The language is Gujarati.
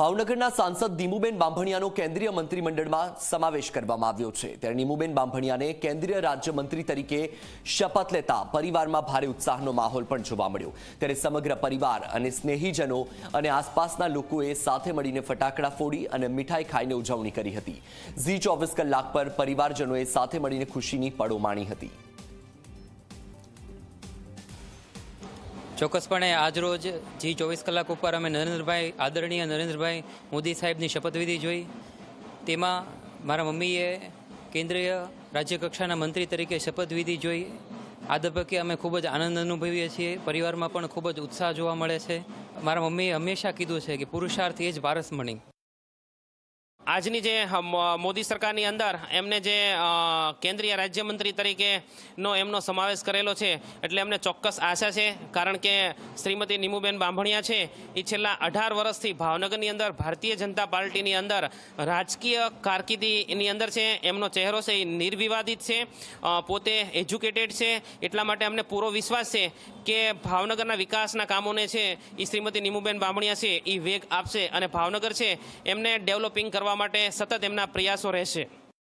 ભાવનગરના સાંસદ નીમુબેન બાંભણિયાનો કેન્દ્રીય મંત્રીમંડળમાં સમાવેશ કરવામાં આવ્યો છે. ત્યારે નીમુબેન બાંભણિયાને કેન્દ્રીય રાજ્યમંત્રી તરીકે શપથ લેતા પરિવારમાં ભારે ઉત્સાહનો માહોલ પણ જોવા મળ્યો. ત્યારે સમગ્ર પરિવાર અને સ્નેહીજનો અને આસપાસના લોકોએ સાથે મળીને ફટાકડા ફોડી અને મીઠાઈ ખાઈને ઉજવણી કરી હતી. ઝી ચોવીસ કલાક પર પરિવારજનોએ સાથે મળીને ખુશીની પળો માણી હતી. ચોક્કસપણે આજરોજ જી ચોવીસ કલાક ઉપર અમે નરેન્દ્રભાઈ, આદરણીય નરેન્દ્રભાઈ મોદી સાહેબની શપથવિધિ જોઈ. તેમાં મારા મમ્મીએ કેન્દ્રીય રાજ્યકક્ષાના મંત્રી તરીકે શપથવિધિ જોઈ. આ તબક્કે અમે ખૂબ જ આનંદ અનુભવીએ છીએ. પરિવારમાં પણ ખૂબ જ ઉત્સાહ જોવા મળે છે. મારા મમ્મીએ હંમેશા કીધું છે કે પુરુષાર્થ એ જ પારસમણી આજની જે મોદી સરકારની અંદર એમને જે કેન્દ્રીય રાજ્યમંત્રી તરીકેનો એમનો સમાવેશ કરેલો છે, એટલે એમને ચોક્કસ આશા છે, કારણ કે શ્રીમતી નીમુબેન બાંભણિયા છે એ છેલ્લા અઢાર વર્ષથી ભાવનગરની અંદર, ભારતીય જનતા પાર્ટીની અંદર, રાજકીય કારકિર્દીની અંદર છે, એમનો ચહેરો છે એ નિર્વિવાદિત છે પોતે એજ્યુકેટેડ છે, એટલા માટે અમને પૂરો વિશ્વાસ છે કે ભાવનગરના વિકાસના કામોને છે એ શ્રીમતી નીમુબેન બાંભણિયા છે એ વેગ આપશે અને ભાવનગર છે, એમને ડેવલપિંગ કરવા માટે સતત એમના પ્રયાસો રહેશે.